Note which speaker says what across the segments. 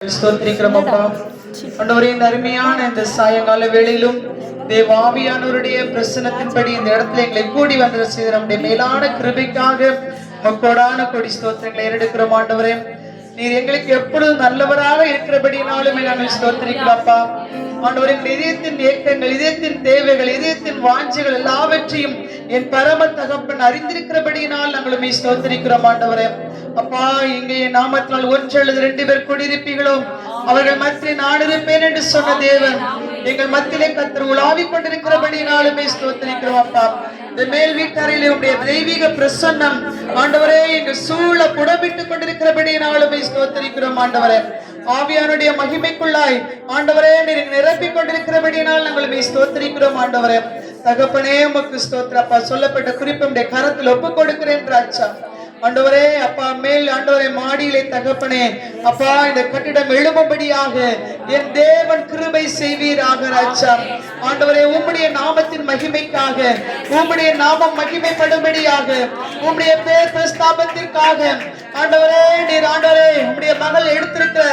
Speaker 1: ஸ்தோத்திரிக்கிறோம் அப்பா ஆண்டவரே இந்த அருமையான இந்த சாயங்கால வேளையிலும் தேவாவியானவருடைய பிரசனத்தின்படி இந்த இடத்துல எங்களை கூடி வந்த செய்த நம்முடைய மேலான கிருபைக்காக மக்கோடான கொடி ஸ்தோத்திரங்களை ஏறெடுக்கிறோம் ஆண்டவரே. நீர் எங்களுக்கு எப்பொழுதும் நல்லவராக இருக்கிறபடினாலுமே நாங்கள் ஸ்தோத்திரிக்கிறோம்ப்பா ஆண்டவரே இதயத்தின் ஏக்கங்கள் இதயத்தின் தேவைகள் இதயத்தின் வாஞ்சிகள் எல்லாவற்றையும் என் பரம தகப்பன் அறிந்திருக்கிறபடியினால் நாங்களுமே ஸ்தோத்திரிக்கிறோம் ஆண்டவரே. அப்பா இங்கே என் நாமத்தினால் ஒன்று அல்லது ரெண்டு பேர் குடியிருப்பீங்களோ அவர்கள் மத்தியில் நான் இருப்பேன் என்று சொன்ன தேவன். எங்கள் மத்தியிலே கத்தர் உலாவிக் கொண்டிருக்கிறபடியினாலுமே ஸ்தோத்திரிக்கிறோம் அப்பா. இந்த மேல் வீட்டாரில் உடைய தெய்வீக பிரசன்னம் ஆண்டவரே எங்கள் சூழ புடமிட்டுக் கொண்டிருக்கிறபடியினாலுமே ஸ்தோத்தரிக்கிறோம் ஆண்டவரே. ஆவியானுடைய மகிமைக்குள்ளாய் ஆண்டவரே நீர் நிரப்பிக் கொண்டிருக்கிறபடியினால் நாங்கள் ஸ்தோத்தரிக்கிறோம் ஆண்டவரே. தகப்பனே உமக்கு ஸ்தோத்திரப்பா. சொல்லப்பட்ட குறிப்பு கரத்தில் ஒப்பு கொடுக்கிறேன் ராஜா. ஆண்டவரே அப்பா மேல் ஆண்டவரே மாடியிலே தகப்பனே அப்பா இந்த கட்டிடம் எழும்படியாக என் தேவன் கிருபை செய்வீராக ராஜா. ஆண்டவரே உம்முடைய நாமத்தின் மகிமைக்காக உம்முடைய நாமம் மகிமைப்படும்படியாக உம்முடைய பேர் பிரஸ்தாபத்திற்காக ஆண்டவரே நீர் ஆண்டவரே உம்முடைய மகள் எடுத்திருக்கிற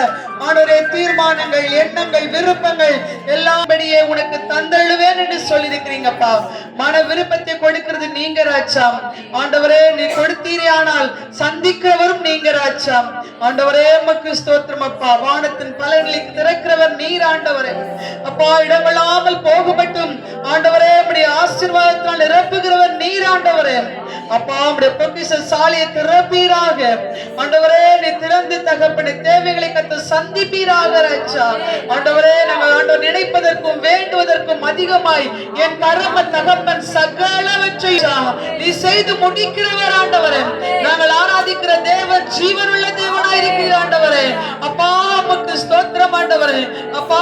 Speaker 1: ஆண்டவரே தீர்மானங்கள் எண்ணங்கள் விருப்பங்கள் எல்லாம்படியே உனக்கு தந்தழுவேன் என்று சொல்லியிருக்கிறீங்கப்பா. மன விருப்பத்தை கொடுக்கிறது நீங்க ராஜா. ஆண்டவரே நீ கொடுத்தீரே ஆனால் சந்திக்கிறவரும் நீங்க ராஜாம் ஆண்டவரே மக்கு ஸ்தோத்திரம் அப்பா. வானத்தின் பலன்களை திறக்கிறவர் நீர் ஆண்டவரே. அப்பா இடமில்லாமல் போகப்பட்டும். ஆண்டவரே அப்படி ஆசீர்வாதத்தால் நிரப்புகிற ஆண்டவரே. அப்பா உடைய பொக்கிஷ சாலையை திறப்பீராக. ஆண்டவரே நீ திறந்து தகப்பனை தேவைகளை கத்து சந்திப்பீராக ராஜா. ஆண்டவரே நாங்கள் ஆண்டவர் நினைப்பதற்கும் வேண்டுவதற்கும் அதிகமாய் என் கரம தகப்பன் சகலவற்றை நீ செய்து முடிக்கிறவர் ஆண்டவரே. நாங்கள் ஆராதிக்கிற தேவன் ஜீவனுள்ள தேவனாய் இருக்கிற ஆண்டவரே. அப்பா உமக்கு ஸ்தோத்திரம் ஆண்டவரே. அப்பா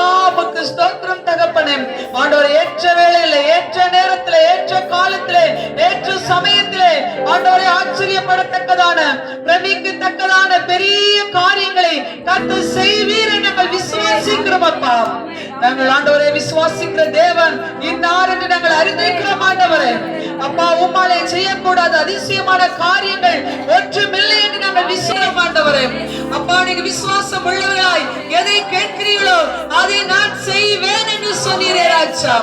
Speaker 1: உமக்கு ஸ்தோத்திரம் தகப்பனே. ஆண்டவர் ஏற்ற வேளையில ஏற்ற நேரத்திலே ஏற்ற காலத்திலே ஏற்ற சமயத்திலே ஆண்டவரை ஆச்சரியப்படத்தக்கதான பிரமிக்கத்தக்கதான பெரிய காரியங்களை கத்து செய்வீர் என்று நாங்கள் விசுவாசிக்கிறோம் அப்பா. நாங்கள் ஆண்டவரை விசுவாசிக்கிற தேவன் இன்னார் என்று நாங்கள் அறிந்திருக்கிறோம் ஆண்டவரே. அப்பா உம்மாலே செய்யக்கூடாத அதிசயமான காரியங்கள் ஒன்றுமில்லை என்று நாங்கள் விசுவாசம் அப்பா நீங்க விசுவாசம் உள்ளவர்களாய் எதை கேட்கிறீர்களோ அதை நான் செய்வேன் என்று சொன்னீரே ராஜா.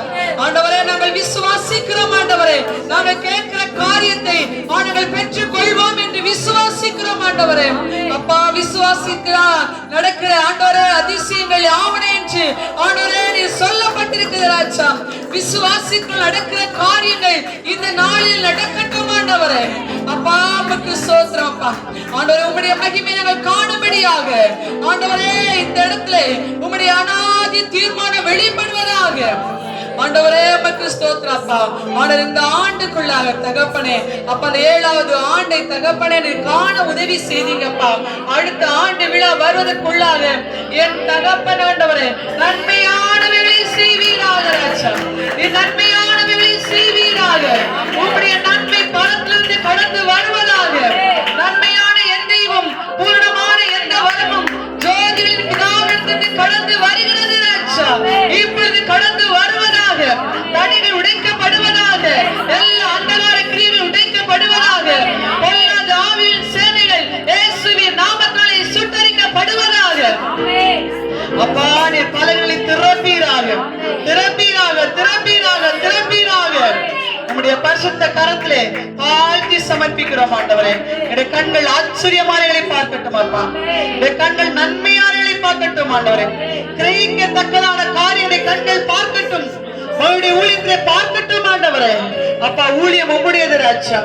Speaker 1: ஆண்டவரே நாங்கள் விசுவாசிக்கிறோம் ஆண்டவரே. நாங்கள் கேட்கிற காரியத்தை ஆண்டவர்கள் பெற்றுக் கொள்வோம் என்று விசுவாசிக்கிறோம் ஆண்டவரே. அப்பா விசுவாசிக்கிறார் நடக்கிற ஆண்டவரே அதிசயங்கள் ஆவணை என்று ஆண்டவரே நீ சொல்லப்பட்டிருக்கிறது ராஜா. விசுவாசிக்குள் நடக்கிற காரியங்கள் இந்த நாளில் நடக்கட்டும் ஆண்டவரே. அப்பா உமக்கு சோத்திரம் அப்பா ஆண்டவரே உம்முடைய மகிமை நாங்கள் காணும்படியாக. ஆண்டவரே இந்த இடத்துல உம்முடைய அனாதி தீர்மானம் வெளிப்படுவதாக. ஆண்டவரே பத்து ஸ்தோத்திரம் அப்பா ஆண்டவர் இந்த ஆண்டுக்குள்ளாக தகப்பனே அப்ப அந்த ஏழாவது ஆண்டை தகப்பனே நீ காண உதவி செய்தீங்கப்பா. அடுத்த ஆண்டு விழா வருவதற்குள்ளாக என் தகப்பன் ஆண்டவரே நன்மையானவரை செய்வீராக. பிதாவிலிருந்து கடந்து வருகிறது இப்பொழுது கடந்து வருவதாக. தடைகள் உடைக்கப்படுவதாக. எல்லா அந்தகார கிரியைகள் உடைக்கப்படுவதாக. பொல்லாத ஆவியின் சேனைகள் இயேசுவின் நாமத்தாலே சுட்டரிக்கப்படுவதாக. அப்பா நீ பலர்களை திறப்பீராக. திறப்பீராக திறப்பீராக திறப்பீராக. நம்முடைய பரிசுத்த கரத்திலே தாழ்த்தி சமர்ப்பிக்கிறோம் ஆண்டவரே. என்னுடைய கண்கள் ஆச்சரியமானங்களை பார்க்கட்டும் அப்பா என்னுடைய கண்கள் நன்மையானங்களை பார்க்கட்டும் ஆண்டவரே. கிரகிக்கத்தக்கதான காரியங்களை கண்கள் பார்க்கட்டும். உங்களுடைய ஊழியத்திலே பார்க்கட்டும் ஆண்டவரே. அப்பா ஊழியம் உங்களுடையது ராஜா.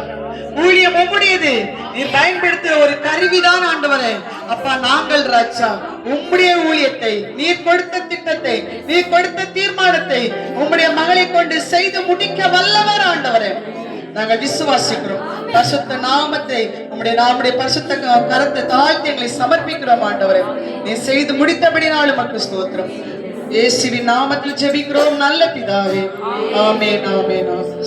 Speaker 1: ஊழியம் உம்முடையது. நீ பயன்படுத்துகிற ஒரு கருவிதான் ஆண்டவரே. அப்பா நாங்கள் ராஜா உம்முடைய ஊழியத்தை நீ கொடுத்த திட்டத்தை நீ கொடுத்த தீர்மானத்தை உம்முடைய கொண்டு செய்து முடிக்க வல்லவர் ஆண்டவரே. நாங்கள் விசுவாசிக்கிறோம். பரிசுத்த நாமத்தை உம்முடைய நாமுடைய பரிசுத்த க- கரத்தை தாழ்த்தி எங்களை சமர்ப்பிக்கிறோம் ஆண்டவரே. நீ செய்து முடித்தபடி நாளும் மக்கள் ஸ்தோத்திரம். இயேசுவின் நாமத்தில் ஜெபிக்கிறோம். நல்ல பிதாவே. ஆமே நாமே ஆமென்.